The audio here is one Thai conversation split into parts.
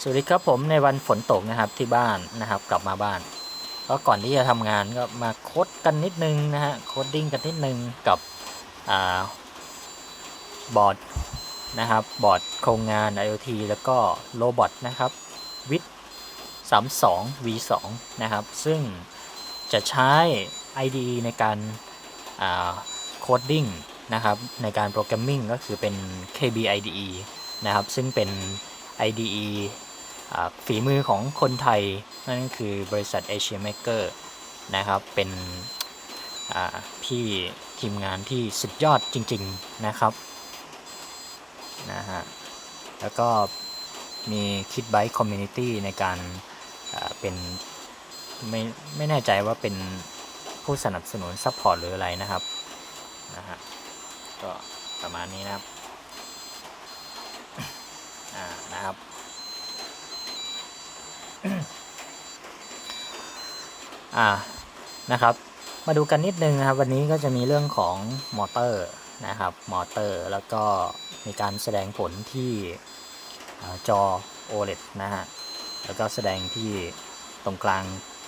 สวัสดีครับผมในวันฝนตกนะครับที่บ้านนะครับกลับมาบ้าน ก็ก่อนที่จะทำงานก็มาโคดกันนิดนึงนะฮะโคดดิ้งกันนิดนึงกับอ่าบอร์ดนะครับบอร์ดโครงงาน IoT แล้วก็โรบอทนะครับวิด32 V2 นะครับ ซึ่งจะใช้ IDE ในการโคดดิ้งนะครับในการโปรแกรมมิ่งก็คือเป็น KB IDE นะครับ ซึ่งเป็น IDE ฝีมือของคนไทย นั่นคือบริษัท Asia Maker นะครับ เป็นพี่ทีมงานที่สุดยอดจริง ๆนะครับนะฮะแล้วก็มีคิดไบ e Community ในการเป็นไม่ไม่แน่ใจว่าเป็นผู้สนับสนุนซัพพอร์ตหรืออะไรนะครับนะฮะก็ประมาณนี้นะครับ อ่านะครับ มาดูกันนิดนึงนะครับ วันนี้ก็จะมีเรื่องของมอเตอร์นะครับมอเตอร์แล้วก็มีการแสดงผลที่อ่าจอ OLED นะฮะแล้วก็แสดงที่ตรงกลาง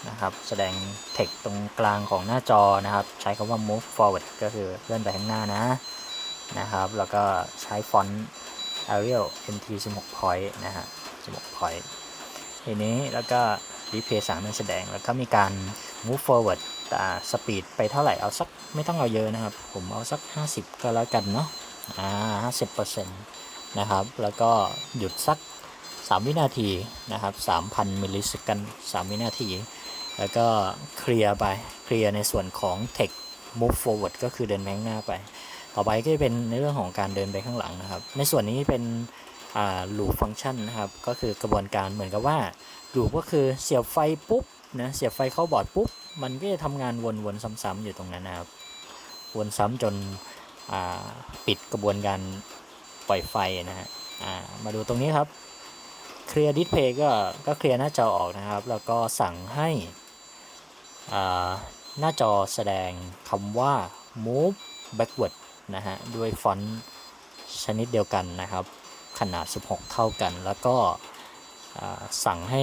นะครับ แสดงเทคตรงกลางของหน้าจอนะครับ ใช้คำว่า move forward ก็คือเลื่อนไปข้างหน้านะนะครับ แล้วก็ใช้ฟอนต์ Arial MT 16 point นะฮะ16 point ทีนี้แล้วก็ display 3มันแสดง แล้วก็มีการ move forward อ่า speed ไปเท่าไหร่เอาสักไม่ต้องเอาเยอะนะครับ ผมเอาสัก 50 ก็แล้วกันเนาะอ่า50%นะครับ แล้วก็หยุดสัก 3 วินาทีนะครับ3,000 มิลลิสกัน3วินาที แล้วก็เคลียร์ไปเคลียร์ในส่วนของ text move forward ก็คือเดินไปข้างหน้าไป ต่อไปก็จะเป็นในเรื่องของการเดินไปข้างหลังนะครับ ในส่วนนี้เป็น อ่า loop function นะครับก็คือกระบวนการเหมือนกับว่า loop ก็คือเสียบไฟปุ๊บนะเสียบไฟเข้าบอร์ดปุ๊บ มันก็จะทำงานวนๆซ้ำๆอยู่ตรงนั้นนะครับ วนซ้ำจนปิดกระบวนการปล่อยไฟนะฮะมาดูตรงนี้ครับเคลียร์ดิสเพย์ก็ก็เคลียร์หน้าจอออกนะครับ แล้วก็สั่งให้หน้าจอแสดงคำว่า move backward นะฮะด้วยฟอนต์ชนิดเดียวกันนะครับ ขนาด 16 เท่ากัน แล้วก็สั่งให้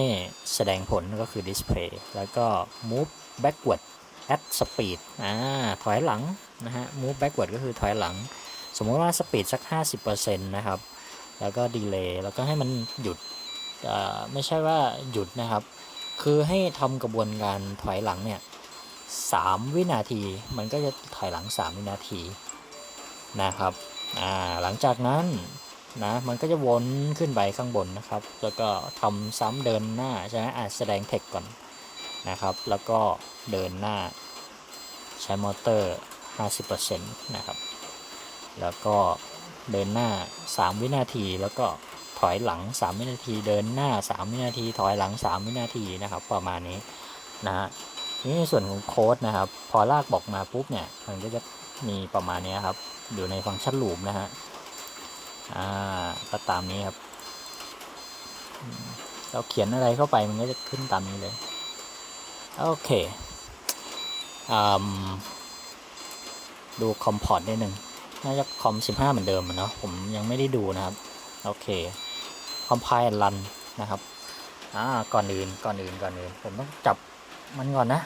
แสดงผลก็คือ display แล้วก็ move backward at speed อ่าถอยหลังนะฮะ move backward ก็คือถอยหลัง สมมติว่า speed สัก 50%นะครับ แล้วก็ delay แล้วก็ให้มันหยุดไม่ใช่ว่าหยุดนะครับ คือให้ทำกระบวนการถอยหลังเนี่ย3วินาที มันก็จะถอยหลัง 3 วินาทีนะครับ หลังจากนั้น นะมันก็จะวนขึ้นไปข้างบนนะครับ แล้วก็ทำซ้ำเดินหน้าใช่ไหมอ่าแสดงเทคก่อนนะครับ แล้วก็เดินหน้าใช้มอเตอร์ 50%นะครับ แล้วก็เดินหน้า 3 วินาที แล้วก็ถอยหลัง 3 วินาที เดินหน้า 3 วินาที ถอยหลัง 3 วินาทีนะครับ ประมาณนี้นะฮะนี่ในส่วนของโค้ดนะครับ พอลากบอกมาปุ๊บเนี่ย มันก็จะมีประมาณนี้ครับ อยู่ในฟังก์ชันลูปนะฮะ อ่าก็ตามนี้ครับ เราเขียนอะไรเข้าไปมันก็จะขึ้นตามนี้เลย โอเคอดูคอมพอร์ตนิดหนึ่งน่าจะคอม 15 เหมือนเดิมเนาะผมยังไม่ได้ดูนะครับ โอเคคอมไพล์รันนะครับอ่าก่อนอื่นก่อนอื่นก่อนอื่น ผมต้องจับมันก่อนนะ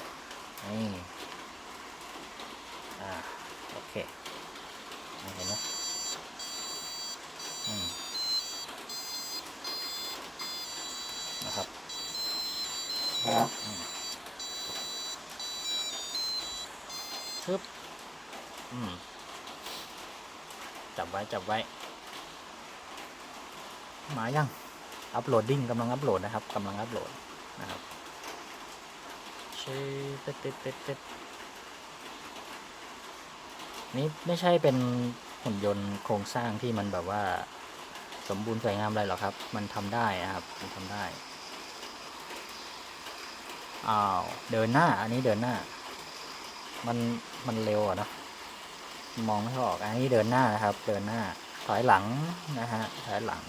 นี่ อืมชึบอืมจับไว้ จับไว้ มายัง อัปโหลดดิ้งกำลังอัปโหลดนะครับกำลังอัปโหลดนะครับเชเต็ดเต็ดเต็ดเต็ดนี่ไม่ใช่เป็นหุ่นยนต์โครงสร้างที่มันแบบว่า สมบูรณ์สวยงามอะไรหรอกครับ มันทำได้นะครับ มันทำได้ อ้าว เดินหน้า อันนี้เดินหน้า มัน มันเร็วอะนะ มองไม่ออก อันนี้เดินหน้านะครับ เดินหน้า ถอยหลังนะฮะ ถอยหลัง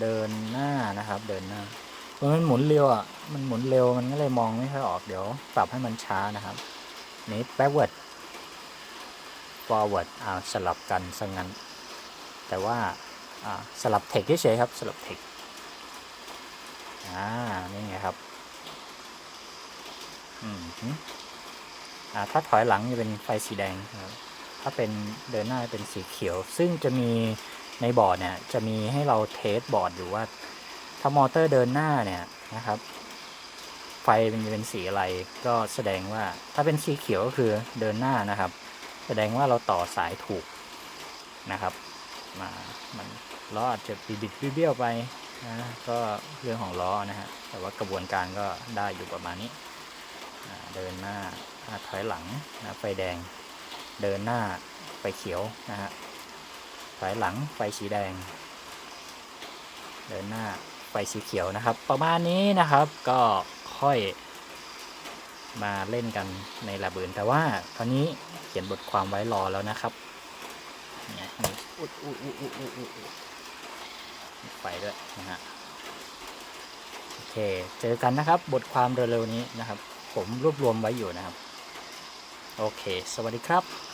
เดินหน้านะครับ เดินหน้าเพราะมันหมุนเร็วอะ มันหมุนเร็ว มันก็เลยมองไม่ค่อยออก เดี๋ยวปรับให้มันช้านะครับ นี้ backward forward อ่าสลับกันซะงั้น แต่ว่า อ่า สลับเทคเฉยๆครับ สลับเทค อ่า นี่ไงครับ อืมหึอ่า ถ้าถอยหลังจะเป็นไฟสีแดงครับถ้าเป็นเดินหน้าเป็นสีเขียว ซึ่งจะมีในบอร์ดเนี่ยจะมีให้เราเทสบอร์ดอยู่ว่า ถ้ามอเตอร์เดินหน้าเนี่ยนะครับ ไฟมันจะเป็นสีอะไร ก็แสดงว่าถ้าเป็นสีเขียวก็คือเดินหน้านะครับ แสดงว่าเราต่อสายถูกนะครับ มามันล้ออาจจะบิดๆเบี้ยวไปนะก็เรื่องของล้อนะฮะแต่ว่ากระบวนการก็ได้อยู่ประมาณนี้ เดินหน้าถอยหลังนะไฟแดง เดินหน้าไฟเขียวนะฮะถอยหลังไฟสีแดง เดินหน้าไฟสีเขียวนะครับ ประมาณนี้นะครับก็ค่อยมาเล่นกันในระเบืนแต่ว่าตอนนี้เขียนบทความไว้รอแล้วนะครับเนี่ยอุดอุดอุดอุดอุดอุดไฟด้วยนะฮะโอเค เจอกันนะครับบทความเร็วๆนี้นะครับ ผมรวบรวมไว้อยู่นะครับ โอเค สวัสดีครับ